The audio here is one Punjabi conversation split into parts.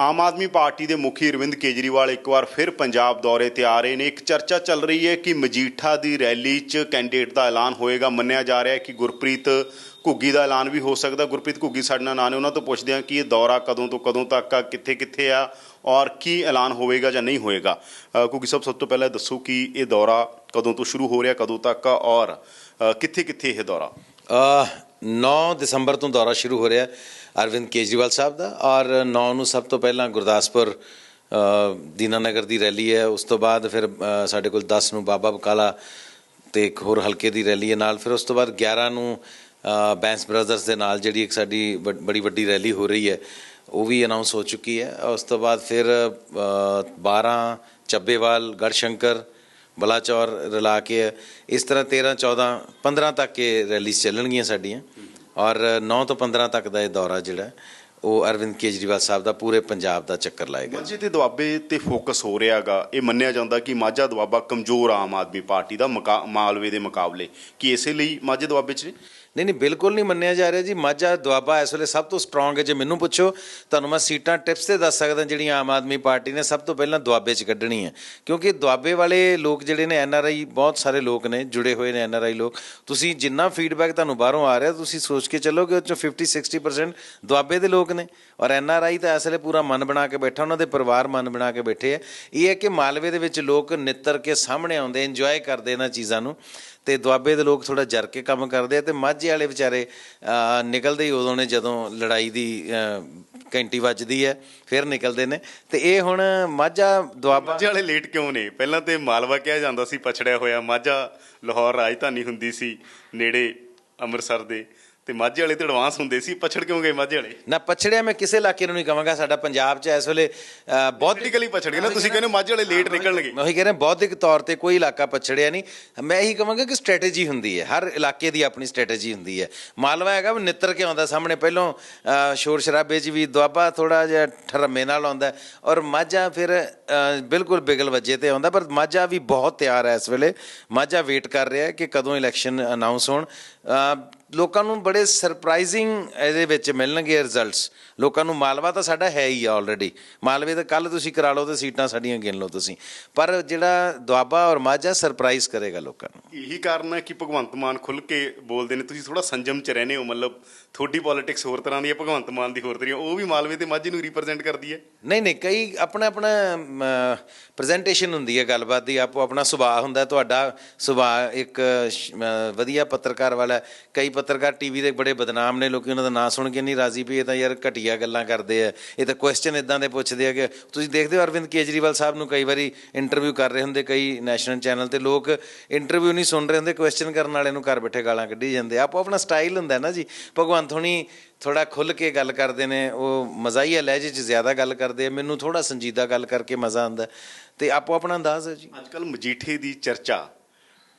ਆਮ ਆਦਮੀ ਪਾਰਟੀ ਦੇ ਮੁਖੀ ਅਰਵਿੰਦ ਕੇਜਰੀਵਾਲ ਇੱਕ ਵਾਰ ਫਿਰ ਪੰਜਾਬ ਦੌਰੇ ਤੇ ਆ ਰਹੇ ਨੇ। ਇੱਕ ਚਰਚਾ ਚੱਲ ਰਹੀ ਹੈ ਕਿ ਮਜੀਠਾ ਦੀ ਰੈਲੀ 'ਚ ਕੈਂਡੀਡੇਟ ਦਾ ਐਲਾਨ ਹੋਏਗਾ। ਮੰਨਿਆ ਜਾ ਰਿਹਾ ਹੈ ਕਿ ਗੁਰਪ੍ਰੀਤ ਘੁੱਗੀ ਦਾ ਐਲਾਨ ਵੀ ਹੋ ਸਕਦਾ। ਗੁਰਪ੍ਰੀਤ ਘੁੱਗੀ ਸਾਡੇ ਨਾਲ ਨਾਂ। ਨੇ ਉਹਨਾਂ ਤੋਂ ਪੁੱਛਦੇ ਹਾਂ ਕਿ ਇਹ ਦੌਰਾ ਕਦੋਂ ਤੋਂ ਕਦੋਂ ਤੱਕ ਆ ਕਿੱਥੇ ਕਿੱਥੇ ਆ ਔਰ ਕੀ ਐਲਾਨ ਹੋਵੇਗਾ ਜਾਂ ਨਹੀਂ ਹੋਏਗਾ ਘੁੱਗੀ ਸਭ ਸਭ ਤੋਂ ਪਹਿਲਾਂ ਦੱਸੋ ਕਿ ਇਹ ਦੌਰਾ ਕਦੋਂ ਤੋਂ ਸ਼ੁਰੂ ਹੋ ਰਿਹਾ, ਕਦੋਂ ਤੱਕ ਆ ਔਰ ਕਿੱਥੇ ਕਿੱਥੇ ਇਹ ਦੌਰਾ? 9 ਦਸੰਬਰ ਤੋਂ ਦੌਰਾ ਸ਼ੁਰੂ ਹੋ ਰਿਹਾ ਅਰਵਿੰਦ ਕੇਜਰੀਵਾਲ ਸਾਹਿਬ ਦਾ ਔਰ 9 ਨੂੰ ਸਭ ਤੋਂ ਪਹਿਲਾਂ ਗੁਰਦਾਸਪੁਰ ਦੀਨਾਨਗਰ ਦੀ ਰੈਲੀ ਹੈ। ਉਸ ਤੋਂ ਬਾਅਦ ਫਿਰ ਸਾਡੇ ਕੋਲ 10 ਨੂੰ ਬਾਬਾ ਬਕਾਲਾ ਤੇ ਇੱਕ ਹੋਰ ਹਲਕੇ ਦੀ ਰੈਲੀ ਹੈ ਨਾਲ। ਫਿਰ ਉਸ ਤੋਂ ਬਾਅਦ 11 ਨੂੰ ਬੈਂਸ ਬ੍ਰਦਰਸ ਦੇ ਨਾਲ ਜਿਹੜੀ ਇੱਕ ਸਾਡੀ ਬ- ਬੜੀ ਵੱਡੀ ਰੈਲੀ ਹੋ ਰਹੀ ਹੈ ਉਹ ਵੀ ਅਨਾਉਂਸ ਹੋ ਚੁੱਕੀ ਹੈ। ਉਸ ਤੋਂ ਬਾਅਦ ਫਿਰ ਅ, 12 ਚੱਬੇਵਾਲ ਗੜਸ਼ੰਕਰ ਬਲਾਚੌਰ ਰਲਾ ਕੇ ਇਸ ਤਰ੍ਹਾਂ 13 14 15 ਤੱਕ ਇਹ ਰੈਲੀਜ਼ ਚੱਲਣਗੀਆਂ ਸਾਡੀਆਂ। ਔਰ 9 ਤੋਂ 15 ਤੱਕ ਦਾ ਇਹ ਦੌਰਾ ਜਿਹੜਾ, ਉਹ ਅਰਵਿੰਦ ਕੇਜਰੀਵਾਲ ਸਾਹਿਬ ਦਾ ਪੂਰੇ ਪੰਜਾਬ ਦਾ ਚੱਕਰ ਲਾਏਗਾ। ਮਾਝੇ ਤੇ ਦੁਆਬੇ ਤੇ ਫੋਕਸ ਹੋ ਰਿਹਾਗਾ। ਇਹ ਮੰਨਿਆ ਜਾਂਦਾ ਕਿ ਮਾਝਾ ਦੁਆਬਾ ਕਮਜ਼ੋਰ ਆਮ ਆਦਮੀ ਪਾਰਟੀ ਦਾ ਮੁਕਾ- ਮਾਲਵੇ ਦੇ ਮੁਕਾਬਲੇ। ਕੀ ਇਸੇ ਲਈ ਮਾਝੇ ਦੁਆਬੇ 'ਚ? ਨਹੀਂ ਨਹੀਂ, ਬਿਲਕੁਲ ਨਹੀਂ ਮੰਨਿਆ ਜਾ ਰਿਹਾ ਜੀ। ਮਾਝਾ ਦੁਆਬਾ ਇਸ ਵੇਲੇ ਸਭ ਤੋਂ ਸਟਰੋਂਗ ਹੈ। ਜੇ ਮੈਨੂੰ ਪੁੱਛੋ, ਤੁਹਾਨੂੰ ਮੈਂ ਸੀਟਾਂ ਟਿਪਸ ਤੇ ਦੱਸ ਸਕਦਾ ਜਿਹੜੀਆਂ ਆਮ ਆਦਮੀ ਪਾਰਟੀ ਨੇ ਸਭ ਤੋਂ ਪਹਿਲਾਂ ਦੁਆਬੇ 'ਚ ਕੱਢਣੀ ਹੈ। ਕਿਉਂਕਿ ਦੁਆਬੇ ਵਾਲੇ ਲੋਕ ਜਿਹੜੇ ਨੇ ਐਨ ਆਰ ਆਈ ਬਹੁਤ ਸਾਰੇ ਲੋਕ ਨੇ, ਜੁੜੇ ਹੋਏ ਨੇ ਐਨ ਆਰ ਆਈ ਲੋਕ। ਤੁਸੀਂ ਜਿੰਨਾ ਫੀਡਬੈਕ ਤੁਹਾਨੂੰ ਬਾਹਰੋਂ ਆ ਰਿਹਾ, ਤੁਸੀਂ ਸੋਚ ਕੇ ਚੱਲੋ ਕਿ ਉਹ ਚੋਂ 50 60% ਦੁਆਬੇ ਦੇ ਲੋਕ ਨੇ। ਔਰ ਐਨ ਆਰ ਆਈ ਤਾਂ ਇਸ ਵੇਲੇ ਪੂਰਾ ਮਨ ਬਣਾ ਕੇ ਬੈਠਾ, ਉਹਨਾਂ ਦੇ ਪਰਿਵਾਰ ਮਨ ਬਣਾ ਕੇ ਬੈਠੇ ਆ ਇਹ ਹੈ ਕਿ ਮਾਲਵੇ ਦੇ ਵਿੱਚ ਲੋਕ ਨਿੱਤਰ ਕੇ ਸਾਹਮਣੇ ਆਉਂਦੇ ਇੰਜੋਏ ਕਰਦੇ ਇਹਨਾਂ ਚੀਜ਼ਾਂ ਨੂੰ। ਤੇ ਦੁਆਬੇ ਦੇ ਲੋਕ ਥੋੜਾ ਜਰ ਕੇ ਕੰਮ ਕਰਦੇ ਆ ਤੇ ਮਾਝੇ ਵਾਲੇ ਵਿਚਾਰੇ ਨਿਕਲਦੇ ਹੀ ਉਦੋਂ ਨੇ ਜਦੋਂ ਲੜਾਈ ਦੀ ਘੰਟੀ ਵੱਜਦੀ ਹੈ, ਫਿਰ ਨਿਕਲਦੇ ਨੇ। ਤੇ ਇਹ ਹੁਣ ਮਾਝਾ ਦੁਆਬਾ ਮਾਝੇ ਵਾਲੇ ਲੇਟ ਕਿਉਂ ਨੇ? ਪਹਿਲਾਂ ਤੇ ਮਾਲਵਾ ਕਿਹਾ ਜਾਂਦਾ ਸੀ, ਪਛੜਿਆ ਹੋਇਆ। ਮਾਝਾ ਲਾਹੌਰ ਰਾਜਧਾਨੀ ਹੁੰਦੀ ਸੀ ਨੇੜੇ ਅੰਮ੍ਰਿਤਸਰ ਦੇ। ਤੇ ਮਾਝੇ ਵਾਲੇ ਤੇ ਐਡਵਾਂਸ ਹੁੰਦੇ ਸੀ ਪਛੜ ਕਿਉਂ ਗਏ ਮਾਝੇ ਵਾਲੇ? ਨਾ ਪਛੜਿਆ ਮੈਂ ਕਿਸੇ ਇਲਾਕੇ ਨੂੰ ਨਹੀਂ ਕਹਾਂਗਾ ਸਾਡਾ ਪੰਜਾਬ 'ਚ ਇਸ ਵੇਲੇ ਪੋਲੀਟੀਕਲੀ ਪਛੜ ਗਏ ਨਾ ਤੁਸੀਂ ਕਹਿੰਦੇ ਮਾਝੇ ਵਾਲੇ ਲੇਟ ਨਿਕਲਣਗੇ। ਮੈਂ ਉਹੀ ਕਹਿ ਰਿਹਾ ਬੌਧਿਕ ਤੌਰ ਤੇ ਕੋਈ ਇਲਾਕਾ ਪਛੜਿਆ ਨਹੀਂ। ਮੈਂ ਇਹੀ ਕਹਾਂਗਾ ਕਿ ਸਟ੍ਰੈਟੇਜੀ ਹੁੰਦੀ ਹੈ ਹਰ ਇਲਾਕੇ ਦੀ ਆਪਣੀ ਸਟ੍ਰੈਟੇਜੀ ਹੁੰਦੀ ਹੈ। ਮਾਲਵਾ ਹੈਗਾ ਵੀ ਨਿੱਤਰ ਕੇ ਆਉਂਦਾ ਸਾਹਮਣੇ ਪਹਿਲੋਂ ਸ਼ੋਰ ਸ਼ਰਾਬੇ 'ਚ ਵੀ ਦੁਆਬਾ ਥੋੜਾ ਜਿਹਾ ਠਰਮੇ ਨਾਲ ਆਉਂਦਾ ਔਰ ਮਾਝਾ ਫਿਰ ਬਿਲਕੁਲ ਬਿਗਲ ਵਜੇ ਤੇ ਆਉਂਦਾ ਪਰ ਮਾਝਾ ਵੀ ਬਹੁਤ ਤਿਆਰ ਹੈ ਇਸ ਵੇਲੇ। ਮਾਝਾ ਵੇਟ ਕਰ ਰਿਹਾ ਹੈ ਕਿ ਕਦੋਂ ਇਲੈਕਸ਼ਨ ਅਨਾਉਂਸ ਹੋਣ। ਲੋਕਾਂ ਨੂੰ ਬੜੇ ਸਰਪ੍ਰਾਈਜ਼ਿੰਗ ਇਹਦੇ ਵਿੱਚ ਮਿਲਣਗੇ ਰਿਜ਼ਲਟਸ ਲੋਕਾਂ ਨੂੰ ਮਾਲਵਾ ਤਾਂ ਸਾਡਾ ਹੈ ਹੀ ਆਲਰੇਡੀ ਮਾਲਵੇ ਤਾਂ ਕੱਲ ਤੁਸੀਂ ਕਰਾ ਲਓ ਤੇ ਸੀਟਾਂ ਸਾਡੀਆਂ ਗਿਣ ਲਓ ਤੁਸੀਂ ਪਰ ਜਿਹੜਾ ਦੁਆਬਾ ਔਰ ਮਾਝਾ ਸਰਪ੍ਰਾਈਜ਼ ਕਰੇਗਾ ਲੋਕਾਂ ਨੂੰ ਇਹੀ ਕਾਰਨ ਹੈ ਕਿ ਭਗਵੰਤ ਮਾਨ ਖੁੱਲ ਕੇ ਬੋਲਦੇ ਨੇ ਤੁਸੀਂ ਥੋੜਾ ਸੰਜਮ ਚ ਰਹਿੰਦੇ ਹੋ ਮਤਲਬ ਤੁਹਾਡੀ ਪੋਲਿਟਿਕਸ ਹੋਰ ਤਰ੍ਹਾਂ ਦੀ ਹੈ ਭਗਵੰਤ ਮਾਨ ਦੀ ਹੋਰ ਤਰ੍ਹਾਂ ਉਹ ਵੀ ਮਾਲਵੇ ਤੇ ਮਾਝੇ ਨੂੰ ਰਿਪਰੈਜ਼ੈਂਟ ਕਰਦੀ ਹੈ ਨਹੀਂ ਨਹੀਂ ਕਈ ਆਪਣਾ ਆਪਣਾ ਪ੍ਰੈਜੈਂਟੇਸ਼ਨ ਹੁੰਦੀ ਹੈ ਗੱਲਬਾਤ ਦੀ ਆਪੋ ਆਪਣਾ ਸੁਭਾਅ ਹੁੰਦਾ। ਤੁਹਾਡਾ ਸੁਭਾਅ ਇੱਕ ਵਧੀਆ ਪੱਤਰਕਾਰ ਵਾਲਾ। ਕਈ ਪੱਤਰਕਾਰ ਟੀਵੀ ਦੇ ਬੜੇ ਬਦਨਾਮ ਨੇ, ਲੋਕੀ ਉਹਨਾਂ ਦਾ ਨਾਂ ਸੁਣ ਕੇ ਨਹੀਂ ਰਾਜ਼ੀ ਵੀ ਇਹ ਤਾਂ ਯਾਰ ਘਟੀਆ ਗੱਲਾਂ ਕਰਦੇ ਆ ਇਹ ਤਾਂ ਕੁਐਸਚਨ ਇਦਾਂ ਦੇ ਪੁੱਛਦੇ ਆ ਕਿ ਤੁਸੀਂ ਦੇਖਦੇ ਹੋ ਅਰਵਿੰਦ ਕੇਜਰੀਵਾਲ ਸਾਹਿਬ ਨੂੰ ਕਈ ਵਾਰੀ ਇੰਟਰਵਿਊ ਕਰ ਰਹੇ ਹੁੰਦੇ ਕਈ ਨੈਸ਼ਨਲ ਚੈਨਲ ਤੇ, ਲੋਕ ਇੰਟਰਵਿਊ ਨਹੀਂ ਸੁਣ ਰਹੇ ਹੁੰਦੇ ਕੁਐਸਚਨ ਕਰਨ ਵਾਲੇ ਨੂੰ ਘਰ ਬੈਠੇ ਗਾਲਾਂ ਕੱਢੀ ਜਾਂਦੇ ਆ। ਆਪੋ ਆਪਣਾ ਸਟਾਈਲ ਹੁੰਦਾ ਨਾ ਜੀ ਭਗਵੰਤ ਹੁਣੀ ਥੋੜਾ ਖੁੱਲ ਕੇ ਗੱਲ ਕਰਦੇ ਨੇ, ਉਹ ਮਜ਼ਾਈਆ ਲਹਿਜੇ 'ਚ ਜ਼ਿਆਦਾ ਗੱਲ ਕਰਦੇ ਆ ਮੈਨੂੰ ਥੋੜਾ ਸੰਜੀਦਾ ਗੱਲ ਕਰਕੇ ਮਜ਼ਾ ਆਉਂਦਾ ਹੈ। ਤੇ ਆਪੋ ਆਪਣਾ ਅੰਦਾਜ਼ ਹੈ ਜੀ ਅੱਜ ਕੱਲ ਮਜੀਠੇ ਦੀ ਚਰਚਾ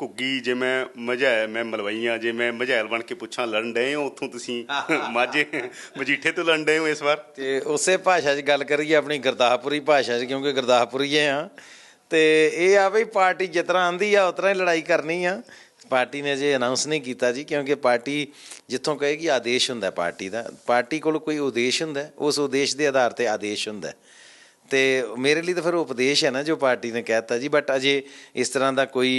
ਘੁੱਗੀ ਜੇ ਮੈਂ ਮਝੈਲ ਮੈਂ ਮਲਵਈਆਂ ਜੇ ਮੈਂ ਮਝੈਲ ਬਣ ਕੇ ਪੁੱਛਾਂ ਲੜਨ ਡਏ ਹੋ ਉੱਥੋਂ ਤੁਸੀਂ? ਮਾਝੇ ਮਜੀਠੇ ਤੋਂ ਲੜਨ ਡਏ ਹੋ ਇਸ ਵਾਰ? ਤੇ ਉਸੇ ਭਾਸ਼ਾ 'ਚ ਗੱਲ ਕਰੀਏ ਆਪਣੀ ਗੁਰਦਾਸਪੁਰੀ ਭਾਸ਼ਾ 'ਚ ਕਿਉਂਕਿ ਗੁਰਦਾਸਪੁਰੀਏ ਆ। ਤੇ ਇਹ ਆ ਵੀ ਪਾਰਟੀ ਤਰ੍ਹਾਂ ਆਂਦੀ ਆ ਤਰ੍ਹਾਂ ਹੀ ਲੜਾਈ ਕਰਨੀ ਆ। ਪਾਰਟੀ ਨੇ ਜੇ ਅਨਾਉਂਸ ਨਹੀਂ ਕੀਤਾ ਜੀ ਕਿਉਂਕਿ ਪਾਰਟੀ ਜਿੱਥੋਂ ਕਹੇਗੀ ਆਦੇਸ਼ ਹੁੰਦਾ ਪਾਰਟੀ ਦਾ। ਪਾਰਟੀ ਕੋਲ ਕੋਈ ਉਦੇਸ਼ ਹੁੰਦਾ ਉਸ ਉਦੇਸ਼ ਦੇ ਆਧਾਰ ਤੇ ਆਦੇਸ਼ ਹੁੰਦਾ। ਤੇ ਮੇਰੇ ਲਈ ਤਾਂ ਫਿਰ ਉਪਦੇਸ਼ ਹੈ ਨਾ ਜੋ ਪਾਰਟੀ ਨੇ ਕਹਿਤਾ ਜੀ ਬਟ ਅਜੇ ਇਸ ਤਰ੍ਹਾਂ ਦਾ ਕੋਈ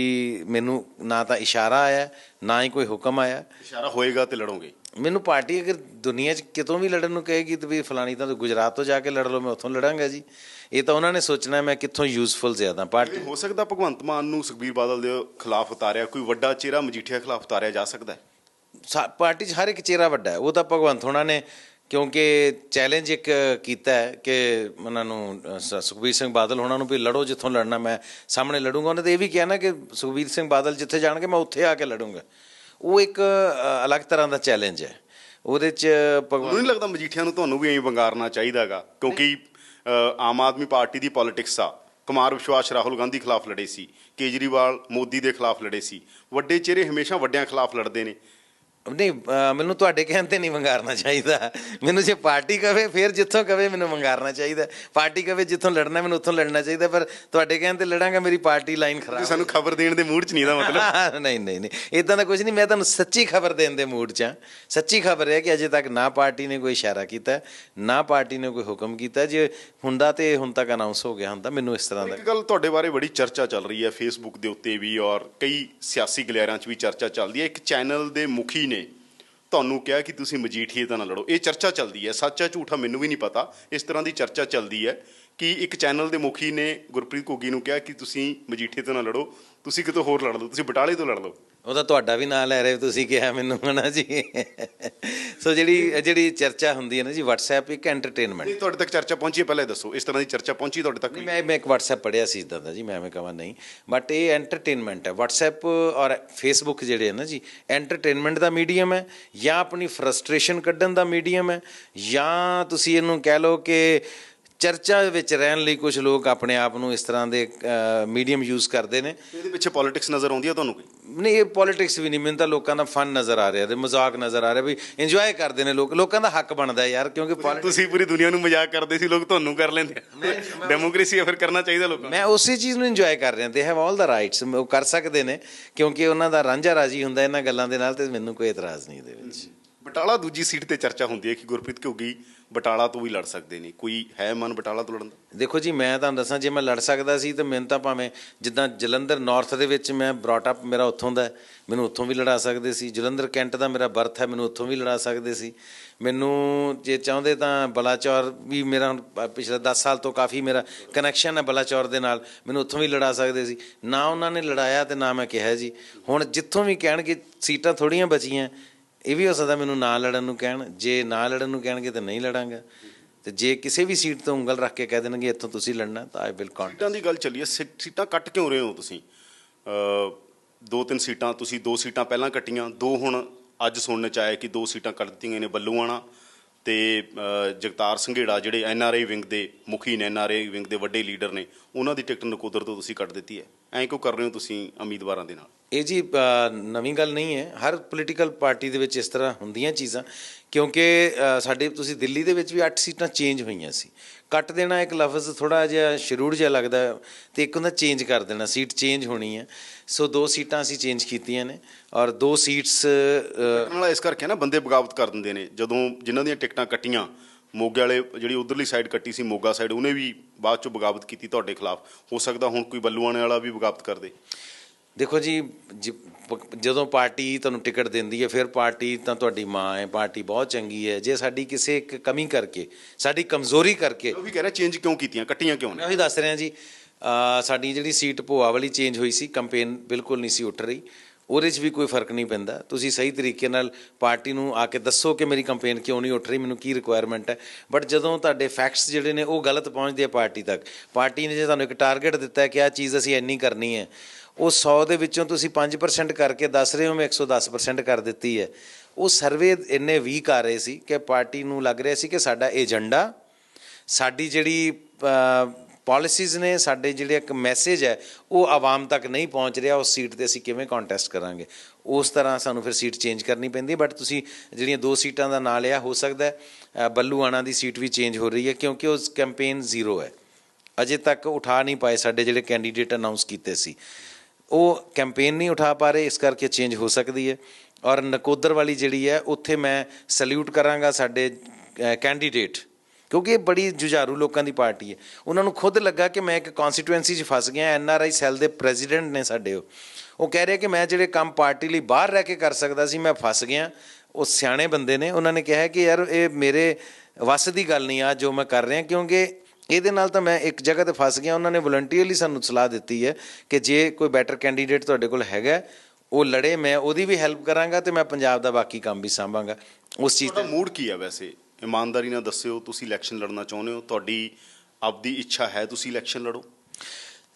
ਮੈਨੂੰ ਨਾ ਤਾਂ ਇਸ਼ਾਰਾ ਆਇਆ ਨਾ ਹੀ ਕੋਈ ਹੁਕਮ ਆਇਆ। ਇਸ਼ਾਰਾ ਹੋਏਗਾ ਤੇ ਲੜੋਗੇ। ਮੈਨੂੰ ਪਾਰਟੀ ਅਗਰ ਦੁਨੀਆ 'ਚ ਕਿਤੋਂ ਵੀ ਲੜਨ ਨੂੰ ਕਹੇਗੀ ਤੇ ਵੀ ਫਲਾਣੀ ਤਾਂ ਗੁਜਰਾਤ ਤੋਂ ਜਾ ਕੇ ਲੜ ਲਓ ਮੈਂ ਉੱਥੋਂ ਲੜਾਂਗਾ ਜੀ। ਇਹ ਤਾਂ ਉਹਨਾਂ ਨੇ ਸੋਚਣਾ ਮੈਂ ਕਿੱਥੋਂ ਯੂਜ਼ਫੁਲ ਜ਼ਿਆਦਾ ਪਾਰਟੀ ਹੋ ਸਕਦਾ ਭਗਵੰਤ ਮਾਨ ਨੂੰ ਸੁਖਬੀਰ ਬਾਦਲ ਦੇ ਖਿਲਾਫ ਉਤਾਰਿਆ ਕੋਈ ਵੱਡਾ ਚਿਹਰਾ ਮਜੀਠੀਆ ਖਿਲਾਫ ਉਤਾਰਿਆ ਜਾ ਸਕਦਾ ਹੈ? ਪਾਰਟੀ 'ਚ ਹਰ ਇੱਕ ਚਿਹਰਾ ਵੱਡਾ ਹੈ ਉਹ ਤਾਂ ਭਗਵੰਤ ਹੋਣਾ ਨੇ ਕਿਉਂਕਿ ਚੈਲੰਜ ਇੱਕ ਕੀਤਾ ਹੈ ਕਿ ਉਹਨਾਂ ਨੂੰ ਸੁਖਬੀਰ ਸਿੰਘ ਬਾਦਲ ਉਹਨਾਂ ਨੂੰ ਵੀ ਲੜੋ ਜਿੱਥੋਂ ਲੜਨਾ, ਮੈਂ ਸਾਹਮਣੇ ਲੜੂੰਗਾ। ਉਹਨੇ ਤਾਂ ਇਹ ਵੀ ਕਿਹਾ ਨਾ ਕਿ ਸੁਖਬੀਰ ਸਿੰਘ ਬਾਦਲ ਜਿੱਥੇ ਜਾਣਗੇ, ਮੈਂ ਉੱਥੇ ਆ ਕੇ ਲੜੂੰਗਾ। ਉਹ ਇੱਕ ਅਲੱਗ ਤਰ੍ਹਾਂ ਦਾ ਚੈਲੰਜ ਹੈ। ਉਹਦੇ 'ਚ ਭਗਵੰਤ ਨਹੀਂ ਲੱਗਦਾ ਮਜੀਠੀਆ ਨੂੰ ਤੁਹਾਨੂੰ ਵੀ ਐਂ ਵੰਗਾਰਨਾ ਚਾਹੀਦਾਗਾ, ਕਿਉਂਕਿ ਆਮ ਆਦਮੀ ਪਾਰਟੀ ਦੀ ਪੋਲਿਟਿਕਸ ਆ। ਕੁਮਾਰ ਵਿਸ਼ਵਾਸ ਰਾਹੁਲ ਗਾਂਧੀ ਖਿਲਾਫ ਲੜੇ ਸੀ, ਕੇਜਰੀਵਾਲ ਮੋਦੀ ਦੇ ਖਿਲਾਫ ਲੜੇ ਸੀ। ਵੱਡੇ ਚਿਹਰੇ ਹਮੇਸ਼ਾ ਵੱਡਿਆਂ ਖਿਲਾਫ ਲੜਦੇ ਨੇ। ਨਹੀਂ ਮੈਨੂੰ ਤੁਹਾਡੇ ਕਹਿਣ ਤੇ ਨਹੀਂ ਵੰਗਾਰਨਾ ਚਾਹੀਦਾ। ਮੈਨੂੰ ਜੇ ਪਾਰਟੀ ਕਵੇ ਫਿਰ ਜਿੱਥੋਂ ਕਵੇ ਮੈਨੂੰ ਵੰਗਾਰਨਾ ਚਾਹੀਦਾ। ਪਾਰਟੀ ਕਵੇ ਜਿੱਥੋਂ ਲੜਨਾ ਮੈਨੂੰ ਉੱਥੋਂ ਲੜਨਾ ਚਾਹੀਦਾ ਪਰ ਤੁਹਾਡੇ ਕਹਿਣ ਤੇ ਲੜਾਂਗਾ ਮੇਰੀ ਪਾਰਟੀ ਲਾਈਨ ਖਰਾਬ ਸਾਨੂੰ ਖਬਰ ਦੇਣ ਦੇ ਮੂਡ 'ਚ ਨਹੀਂ ਦਾ ਮਤਲਬ? ਨਹੀਂ ਨਹੀਂ ਨਹੀਂ। ਇਦਾਂ ਦਾ ਕੁਝ ਨਹੀਂ ਮੈਂ ਤੁਹਾਨੂੰ ਸੱਚੀ ਖਬਰ ਦੇਣ ਦੇ ਮੂਡ 'ਚ ਹਾਂ। ਸੱਚੀ ਖਬਰ ਹੈ ਕਿ ਅਜੇ ਤੱਕ ਨਾ ਪਾਰਟੀ ਨੇ ਕੋਈ ਇਸ਼ਾਰਾ ਕੀਤਾ ਨਾ ਪਾਰਟੀ ਨੇ ਕੋਈ ਹੁਕਮ ਕੀਤਾ। ਜੇ ਹੁੰਦਾ ਤੇ ਹੁਣ ਤੱਕ ਅਨਾਉਂਸ ਹੋ ਗਿਆ ਹੁੰਦਾ ਮੈਨੂੰ ਇਸ ਤਰ੍ਹਾਂ ਦਾ ਇੱਕ ਗੱਲ ਤੁਹਾਡੇ ਬਾਰੇ ਬੜੀ ਚਰਚਾ ਚੱਲ ਰਹੀ ਹੈ ਫੇਸਬੁੱਕ ਦੇ ਉੱਤੇ ਵੀ ਔਰ ਕਈ ਸਿਆਸੀ ਗਲਿਆਰਾਂ 'ਚ ਵੀ ਚਰਚਾ ਚੱਲਦੀ ਹੈ। ਇੱਕ ਚੈਨਲ ਦੇ ਮੁਖੀ ਨੇ ਤੁਹਾਨੂੰ ਕਿਹਾ ਕਿ ਤੁਸੀਂ ਮਜੀਠੀਏ ਤਾਂ ਨਾ ਲੜੋ। ਇਹ ਚਰਚਾ ਚੱਲਦੀ ਹੈ। ਸੱਚ ਹੈ, ਝੂਠਾ ਮੈਨੂੰ ਵੀ ਨਹੀਂ ਪਤਾ। ਇਸ ਤਰ੍ਹਾਂ ਦੀ ਚਰਚਾ ਚੱਲਦੀ ਹੈ ਕਿ ਇੱਕ ਚੈਨਲ ਦੇ ਮੁਖੀ ਨੇ ਗੁਰਪ੍ਰੀਤ ਘੁੱਗੀ ਨੂੰ ਕਿਹਾ ਕਿ ਤੁਸੀਂ ਮਜੀਠੀਏ ਤੋਂ ਨਾ ਲੜੋ। ਤੁਸੀਂ ਕਿਤੋਂ ਹੋਰ ਲੜ ਲਓ? ਤੁਸੀਂ ਬਟਾਲੇ ਤੋਂ ਲੜ ਲਓ। ਉਹਦਾ ਤੁਹਾਡਾ ਵੀ ਨਾਂ ਲੈ ਰਹੇ ਤੁਸੀਂ ਕਿਹਾ ਮੈਨੂੰ ਹਨਾ ਜੀ। ਸੋ ਜਿਹੜੀ ਜਿਹੜੀ ਚਰਚਾ ਹੁੰਦੀ ਹੈ ਨਾ ਜੀ WhatsApp ਇੱਕ ਐਂਟਰਟੇਨਮੈਂਟ ਨਹੀਂ ਤੁਹਾਡੇ ਤੱਕ ਚਰਚਾ ਪਹੁੰਚੀ ਪਹਿਲਾਂ ਦੱਸੋ। ਇਸ ਤਰ੍ਹਾਂ ਦੀ ਚਰਚਾ ਪਹੁੰਚੀ ਤੁਹਾਡੇ ਤੱਕ ਨਹੀਂ ਮੈਂ ਮੈਂ ਇੱਕ WhatsApp ਪੜਿਆ ਸੀ ਇਦਾਂ ਦਾ ਜੀ ਮੈਂ ਐਵੇਂ ਕਹਾਂ ਨਹੀਂ। ਬਟ ਇਹ ਐਂਟਰਟੇਨਮੈਂਟ ਹੈ। WhatsApp ਔਰ Facebook ਜਿਹੜੇ ਹੈ ਨਾ ਜੀ ਐਂਟਰਟੇਨਮੈਂਟ ਦਾ ਮੀਡੀਅਮ ਹੈ ਜਾਂ ਆਪਣੀ ਫਰਸਟ੍ਰੇਸ਼ਨ ਕੱਢਣ ਦਾ ਮੀਡੀਅਮ ਹੈ ਜਾਂ ਤੁਸੀਂ ਇਹਨੂੰ ਕਹਿ ਲਓ ਕਿ ਚਰਚਾ ਵਿੱਚ ਰਹਿਣ ਲਈ ਕੁਝ ਲੋਕ ਆਪਣੇ ਆਪ ਨੂੰ ਇਸ ਤਰ੍ਹਾਂ ਦੇ ਮੀਡੀਅਮ ਯੂਜ਼ ਕਰਦੇ ਨੇ। ਇਹਦੇ ਪਿੱਛੇ ਪੋਲਿਟਿਕਸ ਨਜ਼ਰ ਆਉਂਦੀ ਹੈ ਤੁਹਾਨੂੰ ਕੋਈ? ਨਹੀਂ ਇਹ ਪੋਲਿਟਿਕਸ ਵੀ ਨਹੀਂ ਮੈਨੂੰ ਤਾਂ ਲੋਕਾਂ ਦਾ ਫਨ ਨਜ਼ਰ ਆ ਰਿਹਾ ਤੇ ਮਜ਼ਾਕ ਨਜ਼ਰ ਆ ਰਿਹਾ ਵੀ ਇੰਜੋਏ ਕਰਦੇ ਨੇ ਲੋਕ ਲੋਕਾਂ ਦਾ ਹੱਕ ਬਣਦਾ ਯਾਰ ਕਿਉਂਕਿ ਤੁਸੀਂ ਪੂਰੀ ਦੁਨੀਆ ਨੂੰ ਮਜ਼ਾਕ ਕਰਦੇ ਸੀ ਲੋਕ ਤੁਹਾਨੂੰ ਕਰ ਲੈਂਦੇ ਡੈਮੋਕ੍ਰੇਸੀ ਫਿਰ ਕਰਨਾ ਚਾਹੀਦਾ ਲੋਕਾਂ ਮੈਂ ਉਸੇ ਚੀਜ਼ ਨੂੰ ਇੰਜੋਏ ਕਰ ਰਿਹਾ ਤੇ ਹੈਵ ਆਲ ਦਾ ਰਾਈਟਸ ਉਹ ਕਰ ਸਕਦੇ ਨੇ ਕਿਉਂਕਿ ਉਹਨਾਂ ਦਾ ਰਾਂਝਾ ਰਾਜੀ ਹੁੰਦਾ ਇਹਨਾਂ ਗੱਲਾਂ ਦੇ ਨਾਲ ਤੇ ਮੈਨੂੰ ਕੋਈ ਇਤਰਾਜ਼ ਨਹੀਂ ਇਹਦੇ ਵਿੱਚ। ਬਟਾਲਾ ਦੂਜੀ ਸੀਟ ਤੇ ਚਰਚਾ ਹੁੰਦੀ ਹੈ ਕਿ ਗੁਰਪ੍ਰੀਤ ਘੁੱਗੀ ਬਟਾਲਾ ਤੋਂ ਵੀ ਲੜ ਸਕਦੇ ਨੇ। ਕੋਈ ਹੈ ਮਨ ਬਟਾਲਾ ਤੋਂ ਲੜਨ ਦਾ? ਦੇਖੋ ਜੀ, ਮੈਂ ਤੁਹਾਨੂੰ ਦੱਸਾਂ, ਜੇ ਮੈਂ ਲੜ ਸਕਦਾ ਸੀ ਤਾਂ ਮੈਨੂੰ ਤਾਂ ਭਾਵੇਂ ਜਿੱਦਾਂ ਜਲੰਧਰ ਨਾਰਥ ਦੇ ਵਿੱਚ ਮੈਂ ਬ੍ਰੌਟ ਅਪ ਮੇਰਾ ਉੱਥੋਂ ਦਾ ਮੈਨੂੰ ਉੱਥੋਂ ਵੀ ਲੜਾ ਸਕਦੇ ਸੀ। ਜਲੰਧਰ ਕੈਂਟ ਦਾ ਮੇਰਾ ਬਰਥ ਹੈ, ਮੈਨੂੰ ਉੱਥੋਂ ਵੀ ਲੜਾ ਸਕਦੇ ਸੀ। ਮੈਨੂੰ ਜੇ ਚਾਹੁੰਦੇ ਤਾਂ ਬਲਾਚੌਰ ਵੀ ਮੇਰਾ ਹੁਣ ਪਿਛਲੇ 10 ਸਾਲ ਤੋਂ ਕਾਫੀ ਮੇਰਾ ਕਨੈਕਸ਼ਨ ਹੈ ਬਲਾਚੌਰ ਦੇ ਨਾਲ, ਮੈਨੂੰ ਉੱਥੋਂ ਵੀ ਲੜਾ ਸਕਦੇ ਸੀ। ਨਾ ਉਹਨਾਂ ਨੇ ਲੜਾਇਆ ਤੇ ਨਾ ਮੈਂ ਕਿਹਾ ਜੀ। ਹੁਣ ਜਿੱਥੋਂ ਵੀ ਕਹਿਣਗੇ, ਸੀਟਾਂ ਥੋੜੀਆਂ ਬਚੀਆਂ ਇਹ ਵੀ ਹੋ ਸਕਦਾ ਮੈਨੂੰ ਨਾ ਲੜਨ ਨੂੰ ਕਹਿਣ, ਜੇ ਨਾ ਲੜਨ ਨੂੰ ਕਹਿਣਗੇ ਤਾਂ ਨਹੀਂ ਲੜਾਂਗਾ। ਤੇ ਜੇ ਕਿਸੇ ਵੀ ਸੀਟ ਤੋਂ ਉਂਗਲ ਰੱਖ ਕੇ ਕਹਿ ਦੇਣਗੇ, ਇੱਥੋਂ ਤੁਸੀਂ ਲੜਨਾ ਤਾਂ ਆਈ ਵਿਲ ਕੌਂਟ ਸੀਟਾਂ ਦੀ ਗੱਲ ਚੱਲੀ ਹੈ ਸੀਟਾਂ ਕੱਟ ਕਿਉਂ ਰਹੇ ਹੋ ਤੁਸੀਂ? ਦੋ ਤਿੰਨ ਸੀਟਾਂ, ਤੁਸੀਂ ਦੋ ਸੀਟਾਂ ਪਹਿਲਾਂ ਕੱਟੀਆਂ, ਦੋ ਹੁਣ ਅੱਜ ਸੁਣਨ ਚ ਆਇਆ ਕਿ ਦੋ ਸੀਟਾਂ ਕੱਟ ਦਿੱਤੀਆਂ ਗਈਆਂ ਨੇ ਬੱਲੂਆਣਾ ਤੇ ਜਗਤਾਰ ਸੰਘੇੜਾ ਜਿਹੜੇ ਐਨ ਆਰ ਆਈ ਵਿੰਗ ਦੇ ਮੁਖੀ ਨੇ, ਐਨ ਆਰ ਆਈ ਵਿੰਗ ਦੇ ਵੱਡੇ ਲੀਡਰ ਨੇ, ਉਹਨਾਂ ਦੀ ਟਿਕਟ ਨਕੋਦਰ ਤੋਂ ਤੁਸੀਂ ਕੱਟ ਦਿੱਤੀ ਹੈ। ਐਂ ਕਿਉਂ ਕਰ ਰਹੇ ਹੋ ਤੁਸੀਂ ਉਮੀਦਵਾਰਾਂ ਦੇ ਨਾਲ? ਇਹ ਜੀ ਨਵੀਂ ਗੱਲ ਨਹੀਂ ਹੈ। ਹਰ ਪੋਲੀਟੀਕਲ ਪਾਰਟੀ ਦੇ ਵਿੱਚ ਇਸ ਤਰ੍ਹਾਂ ਹੁੰਦੀਆਂ ਚੀਜ਼ਾਂ ਕਿਉਂਕਿ ਸਾਡੇ ਤੁਸੀਂ ਦਿੱਲੀ ਦੇ ਵਿੱਚ ਵੀ 8 ਸੀਟਾਂ ਚੇਂਜ ਹੋਈਆਂ ਸੀ। ਕੱਟ ਦੇਣਾ ਇੱਕ ਲਫ਼ਜ਼ ਥੋੜਾ ਜਿਹਾ ਸ਼ਰੂਰ ਜਿਹਾ ਲੱਗਦਾ ਹੈ, ਤੇ ਇੱਕ ਹੁੰਦਾ ਚੇਂਜ ਕਰ ਦੇਣਾ ਸੀਟ ਚੇਂਜ ਹੋਣੀ ਹੈ। ਸੋ ਦੋ ਸੀਟਾਂ ਅਸੀਂ ਚੇਂਜ ਕੀਤੀਆਂ ਨੇ ਔਰ ਦੋ ਸੀਟਸ ਕੱਟਣ ਇਸ ਕਰਕੇ ਨਾ ਬੰਦੇ ਬਗਾਵਤ ਕਰ ਦਿੰਦੇ ਨੇ। ਜਦੋਂ ਜਿਨ੍ਹਾਂ ਦੀਆਂ ਟਿਕਟਾਂ ਕੱਟੀਆਂ ਮੋਗੇ ਵਾਲੇ ਜਿਹੜੀ ਉਧਰਲੀ ਸਾਈਡ ਕੱਟੀ ਸੀ ਮੋਗਾ ਸਾਈਡ ਉਹਨੇ ਵੀ ਬਾਅਦ ਚੋਂ ਬਗਾਵਤ ਕੀਤੀ ਤੁਹਾਡੇ ਖਿਲਾਫ। ਹੋ ਸਕਦਾ ਹੁਣ ਕੋਈ ਬੱਲੂਆਣੇ ਵਾਲਾ ਵੀ ਬਗਾਵਤ ਕਰ ਦੇ। ਦੇਖੋ ਜੀ ਜਦੋਂ ਪਾਰਟੀ ਤੁਹਾਨੂੰ ਟਿਕਟ ਦਿੰਦੀ ਹੈ ਫਿਰ ਪਾਰਟੀ ਤਾਂ ਤੁਹਾਡੀ ਮਾਂ ਹੈ ਪਾਰਟੀ ਬਹੁਤ ਚੰਗੀ ਹੈ। ਜੇ ਸਾਡੀ ਕਿਸੇ ਇੱਕ ਕਮੀ ਕਰਕੇ ਸਾਡੀ ਕਮਜ਼ੋਰੀ ਕਰਕੇ ਉਹ ਵੀ ਕਹਿ ਰਿਹਾ ਚੇਂਜ ਕਿਉਂ ਕੀਤੀਆਂ ਕੱਟੀਆਂ ਕਿਉਂ ਨੇ? ਉਹੀ ਦੱਸ ਰਿਹਾ ਜੀ ਸਾਡੀ ਜਿਹੜੀ ਸੀਟ ਭੋਆ ਵਾਲੀ ਚੇਂਜ ਹੋਈ ਸੀ ਕੰਪੇਨ ਬਿਲਕੁਲ ਨਹੀਂ ਸੀ ਉੱਠ ਰਹੀ। ਉਹਦੇ 'ਚ ਵੀ ਕੋਈ ਫ਼ਰਕ ਨਹੀਂ ਪੈਂਦਾ। ਤੁਸੀਂ ਸਹੀ ਤਰੀਕੇ ਨਾਲ ਪਾਰਟੀ ਨੂੰ ਆ ਕੇ ਦੱਸੋ ਕਿ ਮੇਰੀ ਕੰਪੇਨ ਕਿਉਂ ਨਹੀਂ ਉੱਠ ਰਹੀ ਮੈਨੂੰ ਕੀ ਰਿਕੁਆਇਰਮੈਂਟ ਹੈ। ਬਟ ਜਦੋਂ ਤੁਹਾਡੇ ਫੈਕਟਸ ਜਿਹੜੇ ਨੇ ਉਹ ਗਲਤ ਪਹੁੰਚਦੇ ਆ ਪਾਰਟੀ ਤੱਕ। ਪਾਰਟੀ ਨੇ ਜੇ ਤੁਹਾਨੂੰ ਇੱਕ ਟਾਰਗੇਟ ਦਿੱਤਾ ਹੈ ਕਿ ਆਹ ਚੀਜ਼ ਅਸੀਂ ਇੰਨੀ ਕਰਨੀ ਹੈ ਉਹ 100 ਦੇ ਵਿੱਚੋਂ ਤੁਸੀਂ 5% ਕਰਕੇ ਦੱਸ ਰਹੇ ਹੋ ਮੈਂ 110% ਕਰ ਦਿੱਤੀ ਹੈ। ਉਹ ਸਰਵੇ ਇੰਨੇ ਵੀਕ ਆ ਰਹੇ ਸੀ ਕਿ ਪਾਰਟੀ ਨੂੰ ਲੱਗ ਰਿਹਾ ਸੀ ਕਿ ਸਾਡਾ ਏਜੰਡਾ ਸਾਡੀ ਜਿਹੜੀ ਪਾਲਿਸੀਜ਼ ਨੇ ਸਾਡੇ ਜਿਹੜੇ ਇੱਕ ਮੈਸੇਜ ਹੈ ਉਹ ਆਵਾਮ ਤੱਕ ਨਹੀਂ ਪਹੁੰਚ ਰਿਹਾ ਉਸ ਸੀਟ ਤੇ ਅਸੀਂ ਕਿਵੇਂ ਕੰਟੈਸਟ ਕਰਾਂਗੇ? ਉਸ ਤਰ੍ਹਾਂ ਸਾਨੂੰ ਫਿਰ ਸੀਟ ਚੇਂਜ ਕਰਨੀ ਪੈਂਦੀ ਬਟ ਤੁਸੀਂ ਜਿਹੜੀਆਂ ਦੋ ਸੀਟਾਂ ਦਾ ਨਾਂ ਲਿਆ ਹੋ ਸਕਦਾ ਹੈ, ਬੱਲੂ ਆਣਾ ਦੀ ਸੀਟ ਵੀ ਚੇਂਜ ਹੋ ਰਹੀ ਹੈ ਕਿਉਂਕਿ ਉਹ ਕੈਂਪੇਨ ਜ਼ੀਰੋ ਹੈ। ਅਜੇ ਤੱਕ ਉਠਾ ਨਹੀਂ ਪਾਏ ਸਾਡੇ ਜਿਹੜੇ ਕੈਂਡੀਡੇਟ ਅਨਾਉਂਸ ਕੀਤੇ ਸੀ। ਉਹ ਕੈਂਪੇਨ ਨਹੀਂ ਉਠਾ ਪਾ ਰਹੇ, ਇਸ ਕਰਕੇ ਚੇਂਜ ਹੋ ਸਕਦੀ ਹੈ। ਔਰ ਨਕੋਦਰ ਵਾਲੀ ਜਿਹੜੀ ਹੈ, ਉੱਥੇ ਮੈਂ ਸੈਲੂਟ ਕਰਾਂਗਾ ਸਾਡੇ ਕੈਂਡੀਡੇਟ ਕਿਉਂਕਿ ਇਹ ਬੜੀ ਜੁਝਾਰੂ ਲੋਕਾਂ ਦੀ ਪਾਰਟੀ ਹੈ। ਉਹਨਾਂ ਨੂੰ ਖੁਦ ਲੱਗਾ ਕਿ ਮੈਂ ਇੱਕ ਕਨਸਟੀਟੂਐਂਸੀ 'ਚ ਫਸ ਗਿਆ ਐਨ ਆਰ ਆਈ ਸੈੱਲ ਦੇ ਪ੍ਰੈਜ਼ੀਡੈਂਟ ਨੇ ਸਾਡੇ ਉਹ। ਉਹ ਕਹਿ ਰਿਹਾ ਕਿ ਮੈਂ ਜਿਹੜੇ ਕੰਮ ਪਾਰਟੀ ਲਈ ਬਾਹਰ ਰਹਿ ਕੇ ਕਰ ਸਕਦਾ ਸੀ, ਮੈਂ ਫਸ ਗਿਆ। ਉਹ ਸਿਆਣੇ ਬੰਦੇ ਨੇ, ਉਹਨਾਂ ਨੇ ਕਿਹਾ ਕਿ ਯਾਰ, ਇਹ ਮੇਰੇ ਵੱਸ ਦੀ ਗੱਲ ਨਹੀਂ ਆ, ਜੋ ਮੈਂ ਕਰ ਰਿਹਾ, ਕਿਉਂਕਿ ਇਹਦੇ ਨਾਲ ਤਾਂ ਮੈਂ ਇੱਕ ਜਗ੍ਹਾ ਤੇ ਫਸ ਗਿਆ ਉਹਨਾਂ ਨੇ ਵਲੰਟੀਅਰਲੀ ਸਾਨੂੰ ਸਲਾਹ ਦਿੱਤੀ ਹੈ ਕਿ ਜੇ ਕੋਈ ਬੈਟਰ ਕੈਂਡੀਡੇਟ ਤੁਹਾਡੇ ਕੋਲ ਹੈਗਾ ਉਹ ਲੜੇ ਮੈਂ ਉਹਦੀ ਵੀ ਹੈਲਪ ਕਰਾਂਗਾ ਤੇ ਮੈਂ ਪੰਜਾਬ ਦਾ ਬਾਕੀ ਕੰਮ ਵੀ ਸੰਭਾਂਗਾ। ਉਸ ਚੀਜ਼ ਤੁਹਾਡਾ ਮੂਡ ਕੀ ਹੈ ਵੈਸੇ? ਇਮਾਨਦਾਰੀ ਨਾਲ ਦੱਸਿਓ ਤੁਸੀਂ ਇਲੈਕਸ਼ਨ ਲੜਨਾ ਚਾਹੁੰਦੇ ਹੋ ਤੁਹਾਡੀ ਆਪਦੀ ਇੱਛਾ ਹੈ ਤੁਸੀਂ ਇਲੈਕਸ਼ਨ ਲੜੋ।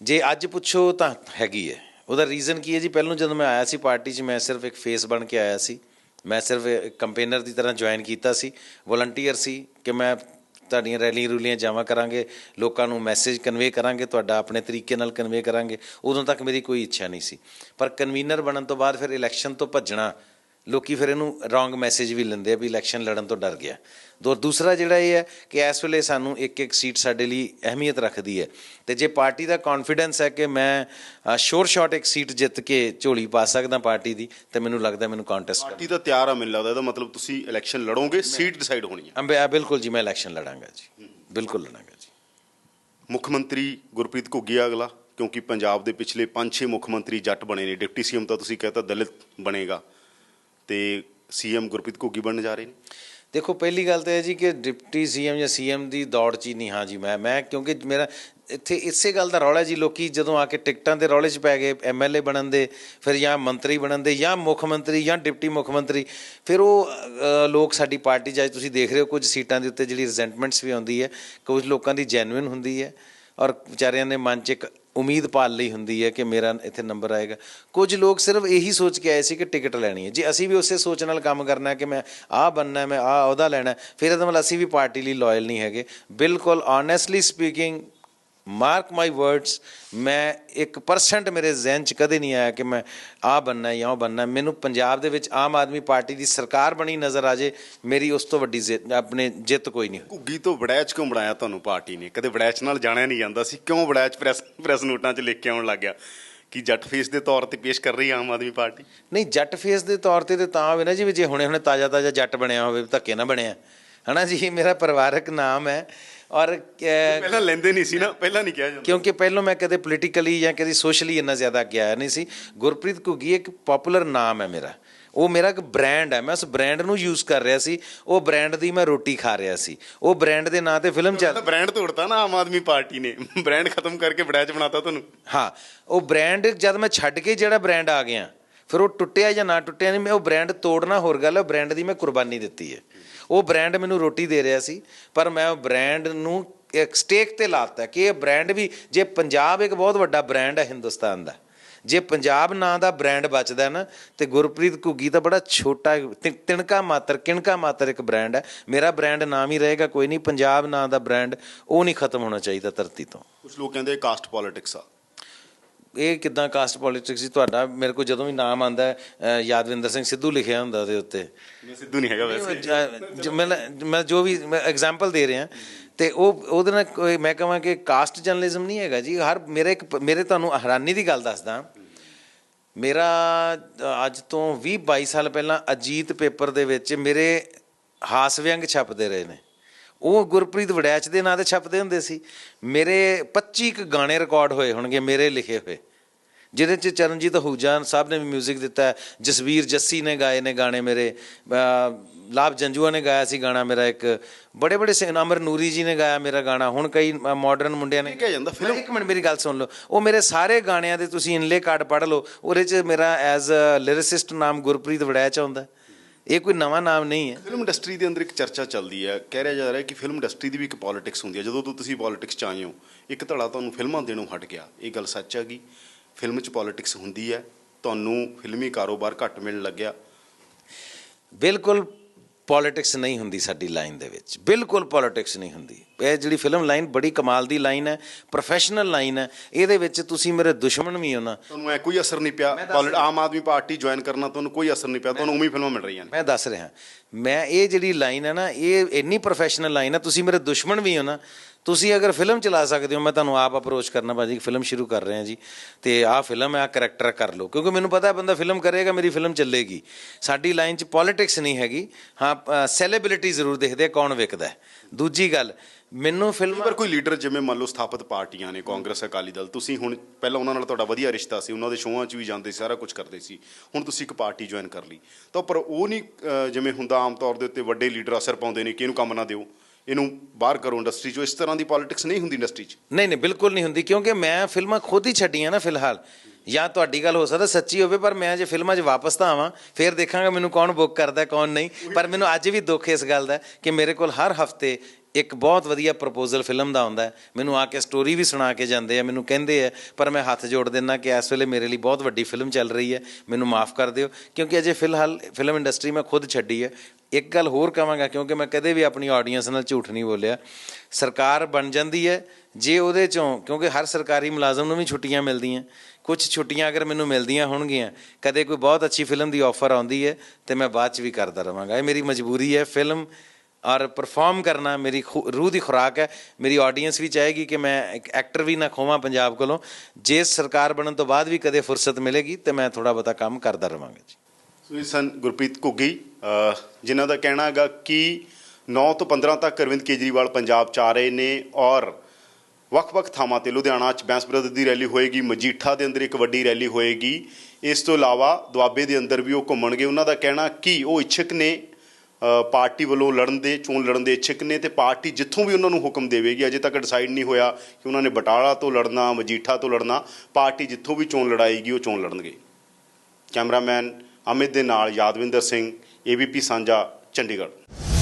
ਜੇ ਅੱਜ ਪੁੱਛੋ ਤਾਂ ਹੈਗੀ ਹੈ। ਉਹਦਾ ਰੀਜ਼ਨ ਕੀ ਹੈ ਜੀ? ਪਹਿਲਾਂ ਜਦੋਂ ਮੈਂ ਆਇਆ ਸੀ ਪਾਰਟੀ 'ਚ ਮੈਂ ਸਿਰਫ ਇੱਕ ਫੇਸ ਬਣ ਕੇ ਆਇਆ ਸੀ। ਮੈਂ ਸਿਰਫ ਕੰਪੇਨਰ ਦੀ ਤਰ੍ਹਾਂ ਜੁਆਇਨ ਕੀਤਾ ਸੀ। ਵਲੰਟੀਅਰ ਸੀ ਕਿ ਮੈਂ ਤੁਹਾਡੀਆਂ ਰੈਲੀਆਂ ਰੂਲੀਆਂ ਜਾਵਾਂ ਕਰਾਂਗੇ, ਲੋਕਾਂ ਨੂੰ ਮੈਸੇਜ ਕਨਵੇ ਕਰਾਂਗੇ, ਤੁਹਾਡਾ ਆਪਣੇ ਤਰੀਕੇ ਨਾਲ ਕਨਵੇ ਕਰਾਂਗੇ, ਉਦੋਂ ਤੱਕ ਮੇਰੀ ਕੋਈ ਇੱਛਾ ਨਹੀਂ ਸੀ। ਪਰ ਕਨਵੀਨਰ ਬਣਨ ਤੋਂ ਬਾਅਦ ਫਿਰ ਇਲੈਕਸ਼ਨ ਤੋਂ ਭੱਜਣਾ ਲੋਕੀ ਫਿਰ ਇਹਨੂੰ ਰੋਂਗ ਮੈਸੇਜ ਵੀ ਲੈਂਦੇ ਆ ਵੀ ਇਲੈਕਸ਼ਨ ਲੜਨ ਤੋਂ ਡਰ ਗਿਆ। ਦੋ ਦੂਸਰਾ ਜਿਹੜਾ ਇਹ ਹੈ ਕਿ ਇਸ ਵੇਲੇ ਸਾਨੂੰ ਇੱਕ ਇੱਕ ਸੀਟ ਸਾਡੇ ਲਈ ਅਹਿਮੀਅਤ ਰੱਖਦੀ ਹੈ। ਤੇ ਜੇ ਪਾਰਟੀ ਦਾ ਕੌਨਫੀਡੈਂਸ ਹੈ ਕਿ ਮੈਂ ਸ਼ੋਰ ਸ਼ਾਟ ਇੱਕ ਸੀਟ ਜਿੱਤ ਕੇ ਝੋਲੀ ਪਾ ਸਕਦਾ ਪਾਰਟੀ ਦੀ ਤੇ ਮੈਨੂੰ ਲੱਗਦਾ ਮੈਨੂੰ ਕੰਟੈਸਟ ਪਾਰਟੀ ਤਾਂ ਤਿਆਰ ਆ ਮੈਨੂੰ ਲੱਗਦਾ ਇਹਦਾ ਮਤਲਬ ਤੁਸੀਂ ਇਲੈਕਸ਼ਨ ਲੜੋਗੇ ਸੀਟ ਡਿਸਾਈਡ ਹੋਣੀ ਹੈ। ਅੰਬੇ ਬਿਲਕੁਲ ਜੀ ਮੈਂ ਇਲੈਕਸ਼ਨ ਲੜਾਂਗਾ ਜੀ। ਬਿਲਕੁਲ ਲੜਾਂਗਾ ਜੀ। ਮੁੱਖ ਮੰਤਰੀ ਗੁਰਪ੍ਰੀਤ ਘੁੱਗੀ ਅਗਲਾ ਕਿਉਂਕਿ ਪੰਜਾਬ ਦੇ ਪਿਛਲੇ 5-6 ਮੁੱਖ ਮੰਤਰੀ ਜੱਟ ਬਣੇ ਨੇ। ਡਿਪਟੀ ਸੀਐਮ ਤਾਂ ਤੁਸੀਂ ਕਹਤਾ ਦਲਿਤ ਬਣੇਗਾ। ਤੇ ਸੀਐਮ ਗੁਰਪ੍ਰੀਤ ਘੁੱਗੀ ਬਣਨ ਜਾ ਰਹੇ ਨੇ? ਦੇਖੋ, ਪਹਿਲੀ ਗੱਲ ਤਾਂ ਇਹ ਜੀ ਕਿ ਡਿਪਟੀ ਸੀਐਮ ਜਾਂ ਸੀਐਮ ਦੀ ਦੌੜ 'ਚ ਹੀ ਨਹੀਂ, ਹਾਂ ਜੀ, ਮੈਂ ਮੈਂ ਕਿਉਂਕਿ ਮੇਰਾ ਇੱਥੇ ਇਸੇ ਗੱਲ ਦਾ ਰੌਲਾ ਜੀ, ਲੋਕੀ ਜਦੋਂ ਆ ਕੇ ਟਿਕਟਾਂ ਦੇ ਰੌਲੇ 'ਚ ਪੈ ਗਏ ਐਮਐਲਏ ਬਣਨ ਦੇ, ਫਿਰ ਜਾਂ ਮੰਤਰੀ ਬਣਨ ਦੇ, ਜਾਂ ਮੁੱਖ ਮੰਤਰੀ, ਜਾਂ ਡਿਪਟੀ ਮੁੱਖ ਮੰਤਰੀ, ਫਿਰ ਉਹ ਲੋਕ ਸਾਡੀ ਪਾਰਟੀ ਜਾਇ ਤੁਸੀਂ ਦੇਖ ਰਹੇ ਹੋ ਕੁਝ ਸੀਟਾਂ ਦੇ ਉੱਤੇ ਜਿਹੜੀ ਰਿਜ਼ੈਂਟਮੈਂਟਸ ਵੀ ਆਉਂਦੀ ਹੈ, ਕੁਝ ਲੋਕਾਂ ਦੀ ਜੈਨੂਇਨ ਹੁੰਦੀ ਹੈ ਔਰ ਵਿਚਾਰਿਆਂ ਦੇ ਮਨ 'ਚ ਇੱਕ ਉਮੀਦ ਪਾਲ ਲਈ ਹੁੰਦੀ ਹੈ ਕਿ ਮੇਰਾ ਇੱਥੇ ਨੰਬਰ ਆਏਗਾ। ਕੁਝ ਲੋਕ ਸਿਰਫ ਇਹੀ ਸੋਚ ਕੇ ਆਏ ਸੀ ਕਿ ਟਿਕਟ ਲੈਣੀ ਹੈ। ਜੇ ਅਸੀਂ ਵੀ ਉਸੇ ਸੋਚ ਨਾਲ ਕੰਮ ਕਰਨਾ ਹੈ ਕਿ ਮੈਂ ਆਹ ਬੰਨਾ ਹੈ, ਮੈਂ ਆਹ ਉਹਦਾ ਲੈਣਾ ਫਿਰ ਇਹਦਾ ਮਤਲਬ ਅਸੀਂ ਵੀ ਪਾਰਟੀ ਲਈ ਲਾਇਲ ਨਹੀਂ ਹੈਗੇ। ਬਿਲਕੁਲ honestly speaking mark my words ਮੈਂ 1% ਮੇਰੇ ਜ਼ਿਹਨ 'ਚ ਕਦੇ ਨਹੀਂ ਆਇਆ ਕਿ ਮੈਂ ਆਹ ਬੰਨਾ ਜਾਂ ਉਹ ਬੰਨਾ। ਮੈਨੂੰ ਪੰਜਾਬ ਦੇ ਵਿੱਚ ਆਮ ਆਦਮੀ ਪਾਰਟੀ ਦੀ ਸਰਕਾਰ ਬਣੀ ਨਜ਼ਰ ਆ ਜੇ ਮੇਰੀ ਉਸ ਤੋਂ ਵੱਡੀ ਜਿੱਤ- ਆਪਣੇ ਜਿੱਤ ਕੋਈ ਨਹੀਂ ਘੁੱਗੀ ਤੋਂ ਵੜੈਚ ਕਿਉਂ ਬਣਾਇਆ ਤੁਹਾਨੂੰ ਪਾਰਟੀ ਨੇ? ਕਦੇ ਵੜੈਚ ਨਾਲ ਜਾਣਿਆ ਨਹੀਂ ਜਾਂਦਾ ਸੀ ਕਿਉਂ ਵੜੈਚ ਪ੍ਰੈਸ ਪ੍ਰੈਸ ਨੋਟਾਂ 'ਚ ਲਿਖ ਕੇ ਆਉਣ ਲੱਗ ਗਿਆ ਕਿ ਜੱਟ ਫੇਸ ਦੇ ਤੌਰ ਤੇ ਪੇਸ਼ ਕਰ ਰਹੀ ਆਮ ਆਦਮੀ ਪਾਰਟੀ? ਨਹੀਂ ਜੱਟ ਫੇਸ ਦੇ ਤੌਰ ਤੇ ਤੇ ਹੋਵੇ ਨਾ ਜੀ ਵੀ ਜੇ ਹੁਣੇ ਹੁਣੇ ਤਾਜ਼ਾ ਤਾਜ਼ਾ ਜੱਟ ਬਣਿਆ ਹੋਵੇ ਧੱਕੇ ਨਾ ਬਣਿਆ। ਹਨਾ ਜੀ ਇਹ ਮੇਰਾ ਪਰਿਵਾਰਕ ਨਾਮ ਹੈ ਔਰ ਪਹਿਲਾਂ ਲੈਂਦੇ ਨਹੀਂ ਸੀ ਨਾ ਪਹਿਲਾਂ ਨਹੀਂ ਕਿਹਾ ਜਾਂਦਾ। ਕਿਉਂਕਿ ਪਹਿਲਾਂ ਮੈਂ ਕਦੇ ਪੋਲੀਟੀਕਲੀ ਜਾਂ ਕਦੇ ਸੋਸ਼ਲੀ ਇੰਨਾ ਜ਼ਿਆਦਾ ਅੱਗੇ ਆਇਆ ਨਹੀਂ ਸੀ। ਗੁਰਪ੍ਰੀਤ ਘੁੱਗੀ ਇੱਕ ਪਪੂਲਰ ਨਾਮ ਹੈ ਮੇਰਾ। ਉਹ ਮੇਰਾ ਇੱਕ ਬ੍ਰਾਂਡ ਹੈ। ਮੈਂ ਉਸ ਬ੍ਰਾਂਡ ਨੂੰ ਯੂਜ਼ ਕਰ ਰਿਹਾ ਸੀ। ਉਹ ਬ੍ਰਾਂਡ ਦੀ ਮੈਂ ਰੋਟੀ ਖਾ ਰਿਹਾ ਸੀ। ਉਹ ਬ੍ਰਾਂਡ ਦੇ ਨਾਂ ਤੇ ਫਿਲਮ ਚੱਲ ਬ੍ਰਾਂਡ ਤੋੜਤਾ ਨਾ ਆਮ ਆਦਮੀ ਪਾਰਟੀ ਨੇ। ਬ੍ਰਾਂਡ ਖਤਮ ਕਰਕੇ ਵੜੈਚ ਬਣਾਤਾ ਤੁਹਾਨੂੰ। ਹਾਂ ਉਹ ਬ੍ਰਾਂਡ ਜਦ ਮੈਂ ਛੱਡ ਕੇ ਜਿਹੜਾ ਬ੍ਰਾਂਡ ਆ ਗਿਆ ਫਿਰ ਉਹ ਟੁੱਟਿਆ ਜਾਂ ਨਾ ਟੁੱਟਿਆ ਨਹੀਂ, ਮੈਂ ਉਹ ਬ੍ਰਾਂਡ ਤੋੜਨਾ ਹੋਰ ਗੱਲ ਹੈ, ਉਹ ਬ੍ਰਾਂਡ ਦੀ ਮੈਂ ਕੁਰਬਾਨੀ ਦਿੱਤੀ ਹੈ। ਉਹ ਬ੍ਰਾਂਡ ਮੈਨੂੰ ਰੋਟੀ ਦੇ ਰਿਹਾ ਸੀ, ਪਰ ਮੈਂ ਉਹ ਬ੍ਰਾਂਡ ਨੂੰ ਇੱਕ ਸਟੇਕ ਤੇ ਲਾਤਾ ਕਿ ਇਹ ਬ੍ਰਾਂਡ ਵੀ, ਜੇ ਪੰਜਾਬ ਇੱਕ ਬਹੁਤ ਵੱਡਾ ਬ੍ਰਾਂਡ ਹੈ ਹਿੰਦੁਸਤਾਨ ਦਾ, ਜੇ ਪੰਜਾਬ ਨਾਂ ਦਾ ਬ੍ਰਾਂਡ ਬਚਦਾ ਨਾ, ਤੇ ਗੁਰਪ੍ਰੀਤ ਘੁੱਗੀ ਤਾਂ ਬੜਾ ਛੋਟਾ, ਤਿ- ਤਿਣਕਾ ਮਾਤਰ, ਕਿਣਕਾ ਮਾਤਰ ਇੱਕ ਬ੍ਰਾਂਡ ਹੈ। ਮੇਰਾ ਬ੍ਰਾਂਡ ਨਾਮ ਹੀ ਰਹੇਗਾ, ਕੋਈ ਨਹੀਂ, ਪੰਜਾਬ ਨਾਂ ਦਾ ਬ੍ਰਾਂਡ ਉਹ ਨਹੀਂ ਖਤਮ ਹੋਣਾ ਚਾਹੀਦਾ ਧਰਤੀ ਤੋਂ। ਕੁਝ ਲੋਕ ਕਹਿੰਦੇ ਕਾਸਟ ਪੋਲਿਟਿਕਸ ਆ। ਇਹ ਕਿਦਾਂ ਕਾਸਟ ਪੋਲਿਟਿਕਸ ਸੀ? ਤੁਹਾਡਾ ਮੇਰੇ ਕੋਲ ਜਦੋਂ ਵੀ ਨਾਮ ਆਂਦਾ ਯਾਦਵਿੰਦਰ ਸਿੰਘ ਸਿੱਧੂ ਲਿਖਿਆ ਹੁੰਦਾ ਉਹਦੇ ਉੱਤੇ। ਮੈਂ ਸਿੱਧੂ ਨਹੀਂ ਹੈਗਾ ਵੈਸੇ। ਮੈਂ ਮੈਂ ਜੋ ਵੀ ਐਗਜ਼ਾਮਪਲ ਦੇ ਰਿਹਾ। ਤੇ ਉਹ ਉਹਦੇ ਨਾਲ ਕੋਈ ਮੈਂ ਕਹਾਂ ਕਿ ਕਾਸਟ ਜਰਨਲਿਜ਼ਮ ਨਹੀਂ ਹੈਗਾ ਜੀ। ਹਰ ਮੇਰੇ ਇੱਕ ਮੇਰੇ ਤੁਹਾਨੂੰ ਹੈਰਾਨੀ ਦੀ ਗੱਲ ਦੱਸਦਾ। ਮੇਰਾ ਅੱਜ ਤੋਂ 20 22 ਸਾਲ ਪਹਿਲਾਂ ਅਜੀਤ ਪੇਪਰ ਦੇ ਵਿੱਚ ਮੇਰੇ ਹਾਸ ਵਿਅੰਗ ਛਪਦੇ ਰਹੇ ਨੇ। ਉਹ ਗੁਰਪ੍ਰੀਤ ਵੜੈਚ ਦੇ ਨਾਂ ਤੇ ਛਪਦੇ ਹੁੰਦੇ ਸੀ। ਮੇਰੇ 25 ਕੁ ਗਾਣੇ ਰਿਕਾਰਡ ਹੋਏ ਹੋਣਗੇ ਮੇਰੇ ਲਿਖੇ ਹੋਏ। ਜਿਹਦੇ ਚ ਚਰਨਜੀਤ ਹੂਜਾ ਸਾਹਿਬ ਨੇ ਵੀ 뮤직 ਦਿੱਤਾ ਜਸਵੀਰ ਜੱਸੀ ਨੇ ਗਾਏ ਨੇ ਗਾਣੇ ਮੇਰੇ ਲਾਭ ਜੰਜੂਆ ਨੇ ਗਾਇਆ ਸੀ ਗਾਣਾ ਮੇਰਾ ਇੱਕ ਬੜੇ ਬੜੇ ਅਮਰ ਨੂਰੀ ਜੀ ਨੇ ਗਾਇਆ ਮੇਰਾ ਗਾਣਾ ਹੁਣ ਕਈ ਮਾਡਰਨ ਮੁੰਡਿਆਂ ਨੇ ਕਿਹਾ ਜਾਂਦਾ ਮੈਂ ਇੱਕ ਮਿੰਟ ਮੇਰੀ ਗੱਲ ਸੁਣ ਲਓ। ਉਹ ਮੇਰੇ ਸਾਰੇ ਗਾਣਿਆਂ ਦੇ ਤੁਸੀਂ ਇਨਲੇ ਕਾਰਡ ਪੜ੍ਹ ਲਓ ਉਹਦੇ 'ਚ ਮੇਰਾ ਐਜ਼ ਅ ਲਿਰਿਸਿਸਟ ਨਾਮ ਗੁਰਪ੍ਰੀਤ ਵੜੈਚ ਆਉਂਦਾ। ਇਹ ਕੋਈ ਨਵਾਂ ਨਾਮ ਨਹੀਂ ਹੈ। ਫਿਲਮ ਇੰਡਸਟਰੀ ਦੇ ਅੰਦਰ ਇੱਕ ਚਰਚਾ ਚੱਲਦੀ ਹੈ। ਕਹਿ ਰਿਹਾ ਜਾ ਰਿਹਾ ਕਿ ਫਿਲਮ ਇੰਡਸਟਰੀ ਦੀ ਵੀ ਇੱਕ ਪੋਲਿਟਿਕਸ ਹੁੰਦੀ ਹੈ। ਜਦੋਂ ਤੋਂ ਤੁਸੀਂ ਪੋਲਿਟਿਕਸ 'ਚ ਆਏ ਹੋ ਇੱਕ ਧੜਾ ਤੁਹਾਨੂੰ ਫਿਲਮਾਂ ਦੇਣੋਂ ਹਟ ਗਿਆ। ਇਹ ਗੱਲ ਸੱਚ ਹੈਗੀ। ਫਿਲਮ 'ਚ ਪੋਲਿਟਿਕਸ ਹੁੰਦੀ ਹੈ। ਤੁਹਾਨੂੰ ਫਿਲਮੀ ਕਾਰੋਬਾਰ ਘੱਟ ਮਿਲਣ ਲੱਗਿਆ। ਬਿਲਕੁਲ ਪੋਲਿਟਿਕਸ ਨਹੀਂ ਹੁੰਦੀ ਸਾਡੀ ਲਾਈਨ ਦੇ ਵਿੱਚ। ਬਿਲਕੁਲ ਪੋਲਿਟਿਕਸ ਨਹੀਂ ਹੁੰਦੀ। ਇਹ ਜਿਹੜੀ ਫਿਲਮ ਲਾਈਨ ਬੜੀ ਕਮਾਲ ਦੀ ਲਾਈਨ ਹੈ ਪ੍ਰੋਫੈਸ਼ਨਲ ਲਾਈਨ ਹੈ ਇਹਦੇ ਵਿੱਚ ਤੁਸੀਂ ਮੇਰੇ ਦੁਸ਼ਮਣ ਵੀ ਹੋ ਨਾ। ਤੁਹਾਨੂੰ ਐ ਕੋਈ ਅਸਰ ਨਹੀਂ ਪਿਆ। ਆਮ ਆਦਮੀ ਪਾਰਟੀ ਜੁਆਇਨ ਕਰਨਾ ਤੁਹਾਨੂੰ ਕੋਈ ਅਸਰ ਨਹੀਂ ਪਿਆ। ਤੁਹਾਨੂੰ ਉਮੀ ਫਿਲਮਾਂ ਮਿਲ ਰਹੀਆਂ ਨੇ। ਮੈਂ ਦੱਸ ਰਿਹਾ। ਮੈਂ ਇਹ ਜਿਹੜੀ ਲਾਈਨ ਹੈ ਨਾ ਇਹ ਇੰਨੀ ਪ੍ਰੋਫੈਸ਼ਨਲ ਲਾਈਨ ਹੈ ਤੁਸੀਂ ਮੇਰੇ ਦੁਸ਼ਮਣ ਵੀ ਹੋ ਨਾ ਤੁਸੀਂ ਅਗਰ ਫਿਲਮ ਚਲਾ ਸਕਦੇ ਹੋ, ਮੈਂ ਤੁਹਾਨੂੰ ਆਪ ਅਪਰੋਚ ਕਰਨਾ ਭਾਜੀ ਫਿਲਮ ਸ਼ੁਰੂ ਕਰ ਰਹੇ ਹਾਂ ਜੀ। ਤੇ ਆਹ ਫਿਲਮ ਹੈ ਆ ਕਰੈਕਟਰ ਕਰ ਲਓ। ਕਿਉਂਕਿ ਮੈਨੂੰ ਪਤਾ ਹੈ, ਬੰਦਾ ਫਿਲਮ ਕਰੇਗਾ, ਮੇਰੀ ਫਿਲਮ ਚੱਲੇਗੀ। ਸਾਡੀ ਲਾਈਨ 'ਚ ਪੋਲਿਟਿਕਸ ਨਹੀਂ ਹੈਗੀ। ਹਾਂ ਸੈਲੀਬ੍ਰਿਟੀ ਜ਼ਰੂਰ ਦੇਖਦੇ ਕੌਣ ਵਿਕਦਾ ਦੂਜੀ ਗੱਲ, ਮੈਨੂੰ ਫਿਲਮ ਪਰ ਕੋਈ ਲੀਡਰ ਜਿਵੇਂ ਮੰਨ ਲਓ ਸਥਾਪਿਤ ਪਾਰਟੀਆਂ ਨੇ, ਕਾਂਗਰਸ, ਅਕਾਲੀ ਦਲ, ਤੁਸੀਂ ਹੁਣ ਪਹਿਲਾਂ ਉਹਨਾਂ ਨਾਲ ਤੁਹਾਡਾ ਵਧੀਆ ਰਿਸ਼ਤਾ ਸੀ, ਉਹਨਾਂ ਦੇ ਸ਼ੋਆਂ 'ਚ ਵੀ ਜਾਂਦੇ ਸੀ, ਸਾਰਾ ਕੁਝ ਕਰਦੇ ਸੀ। ਹੁਣ ਤੁਸੀਂ ਇੱਕ ਪਾਰਟੀ ਜੁਆਇਨ ਕਰ ਲਈ। ਤਾਂ ਪਰ ਉਹ ਨਹੀਂ ਜਿਵੇਂ ਹੁੰਦਾ ਆਮ ਤੌਰ ਦੇ ਉੱਤੇ ਵੱਡੇ ਲੀਡਰ ਅਸਰ ਪਾਉਂਦੇ ਨੇ ਕਿ ਇਹਨੂੰ ਕੰਮ ਨਾ ਦਿਓ। ਇਹਨੂੰ ਬਾਹਰ ਕਰੋ ਇੰਡਸਟਰੀ 'ਚੋਂ ਇਸ ਤਰ੍ਹਾਂ ਦੀ ਪੋਲਿਟਿਕਸ ਨਹੀਂ ਹੁੰਦੀ ਇੰਡਸਟਰੀ 'ਚ। ਨਹੀਂ ਨਹੀਂ ਬਿਲਕੁਲ ਨਹੀਂ ਹੁੰਦੀ ਕਿਉਂਕਿ ਮੈਂ ਫਿਲਮਾਂ ਖੁਦ ਹੀ ਛੱਡੀਆਂ ਨਾ ਫਿਲਹਾਲ। ਜਾਂ ਤੁਹਾਡੀ ਗੱਲ ਹੋ ਸਕਦਾ ਸੱਚੀ ਹੋਵੇ ਪਰ ਮੈਂ ਜੇ ਫਿਲਮਾਂ 'ਚ ਵਾਪਸ ਤਾਂ ਆਵਾਂ ਫਿਰ ਦੇਖਾਂਗਾ ਮੈਨੂੰ ਕੌਣ ਬੁੱਕ ਕਰਦਾ ਕੌਣ ਨਹੀਂ। ਪਰ ਮੈਨੂੰ ਅੱਜ ਵੀ ਦੁੱਖ ਇਸ ਗੱਲ ਦਾ ਕਿ ਮੇਰੇ ਕੋਲ ਹਰ ਹਫ਼ਤੇ ਇੱਕ ਬਹੁਤ ਵਧੀਆ ਪ੍ਰਪੋਜ਼ਲ ਫਿਲਮ ਦਾ ਆਉਂਦਾ ਮੈਨੂੰ ਆ ਕੇ ਸਟੋਰੀ ਵੀ ਸੁਣਾ ਕੇ ਜਾਂਦੇ ਆ ਮੈਨੂੰ ਕਹਿੰਦੇ ਆ ਪਰ ਮੈਂ ਹੱਥ ਜੋੜ ਦਿੰਦਾ ਕਿ ਇਸ ਵੇਲੇ ਮੇਰੇ ਲਈ ਬਹੁਤ ਵੱਡੀ ਫਿਲਮ ਚੱਲ ਰਹੀ ਹੈ ਮੈਨੂੰ ਮਾਫ ਕਰ ਦਿਓ। ਕਿਉਂਕਿ ਅਜੇ ਫਿਲਹਾਲ ਫਿਲਮ ਇੰਡਸਟਰੀ ਮੈਂ ਖੁਦ ਛੱਡੀ ਹੈ ਇੱਕ ਗੱਲ ਹੋਰ ਕਹਾਂਗਾ, ਕਿਉਂਕਿ ਮੈਂ ਕਦੇ ਵੀ ਆਪਣੀ ਆਡੀਅנס ਨਾਲ ਝੂਠ ਨਹੀਂ ਬੋਲਿਆ। ਸਰਕਾਰ ਬਣ ਜਾਂਦੀ ਹੈ, ਜੇ ਉਹਦੇ ਚੋਂ, ਕਿਉਂਕਿ ਹਰ ਸਰਕਾਰੀ ਮੁਲਾਜ਼ਮ ਨੂੰ ਵੀ ਛੁੱਟੀਆਂ ਮਿਲਦੀਆਂ। ਕੁਝ ਛੁੱਟੀਆਂ ਅਗਰ ਮੈਨੂੰ ਮਿਲਦੀਆਂ ਹੋਣਗੀਆਂ, ਕਦੇ ਕੋਈ ਬਹੁਤ ਅੱਛੀ ਫਿਲਮ ਦੀ ਆਫਰ ਆਉਂਦੀ ਹੈ, ਤੇ ਮੈਂ ਬਾਅਦ ਚ ਵੀ ਕਰਦਾ ਰਵਾਂਗਾ। ਇਹ ਮੇਰੀ ਮਜਬੂਰੀ ਹੈ ਫਿਲਮ ਔਰ ਪਰਫਾਰਮ ਕਰਨਾ ਮੇਰੀ ਰੂਹ ਦੀ ਖੁਰਾਕ ਹੈ। ਮੇਰੀ ਆਡੀਅנס ਵੀ ਚਾਹੇਗੀ ਕਿ ਮੈਂ ਇੱਕ ਐਕਟਰ ਵੀ ਨਾ ਖੋਵਾਂ ਪੰਜਾਬ ਕੋਲੋਂ। ਜੇ ਸਰਕਾਰ ਬਣਨ ਤੋਂ ਬਾਅਦ ਵੀ ਕਦੇ ਫੁਰਸਤ ਮਿਲੇਗੀ, ਤੇ ਮੈਂ ਥੋੜਾ ਬਤਾ ਕੰਮ ਕਰਦਾ ਰਵਾਂਗਾ ਜੀ। ਸੋ ਇਹ ਸਨ ਗੁਰਪ੍ਰੀਤ ਘੁੱਗੀ ਜਿਨ੍ਹਾਂ ਦਾ ਕਹਿਣਾ ਹੈਗਾ ਕਿ 9 ਤੋਂ 15 ਤੱਕ ਅਰਵਿੰਦ ਕੇਜਰੀਵਾਲ ਪੰਜਾਬ ਚ ਆ ਰਹੇ ਨੇ ਔਰ ਵੱਖ-ਵੱਖ ਥਾਵਾਂ ਤੇ ਲੁਧਿਆਣਾ ਚ ਬੈਂਸ ਬ੍ਰਦਰ ਦੀ ਰੈਲੀ ਹੋਏਗੀ, ਮਜੀਠਾ ਦੇ ਅੰਦਰ ਇੱਕ ਵੱਡੀ ਰੈਲੀ ਹੋਏਗੀ। ਇਸ ਤੋਂ ਇਲਾਵਾ ਦੁਆਬੇ ਦੇ ਅੰਦਰ ਵੀ ਉਹ ਘੁੰਮਣਗੇ। ਉਹਨਾਂ ਦਾ ਕਹਿਣਾ ਕਿ ਉਹ ਇੱਛਕ ਨੇ ਪਾਰਟੀ ਵੱਲੋਂ ਲੜਨ ਦੇ, ਚੋਣ ਲੜਨ ਦੇ ਇੱਛਕ ਨੇ ਤੇ ਪਾਰਟੀ ਜਿੱਥੋਂ ਵੀ ਉਹਨਾਂ ਨੂੰ ਹੁਕਮ ਦੇਵੇਗੀ, ਅਜੇ ਤੱਕ ਡਿਸਾਈਡ ਨਹੀਂ ਹੋਇਆ ਕਿ ਉਹਨਾਂ ਨੇ ਬਟਾਲਾ ਤੋਂ ਲੜਨਾ, ਮਜੀਠਾ ਤੋਂ ਲੜਨਾ, ਪਾਰਟੀ ਜਿੱਥੋਂ ਵੀ ਚੋਣ ਲੜਾਏਗੀ, ਉਹ ਚੋਣ ਲੜਨਗੇ। ਕੈਮਰਾਮੈਨ ਅਮਿਤ ਦੇ ਨਾਲ ਯਾਦਵਿੰਦਰ ਸਿੰਘ ਏਬੀਪੀ ਸਾਂਝਾ ਚੰਡੀਗੜ੍ਹ।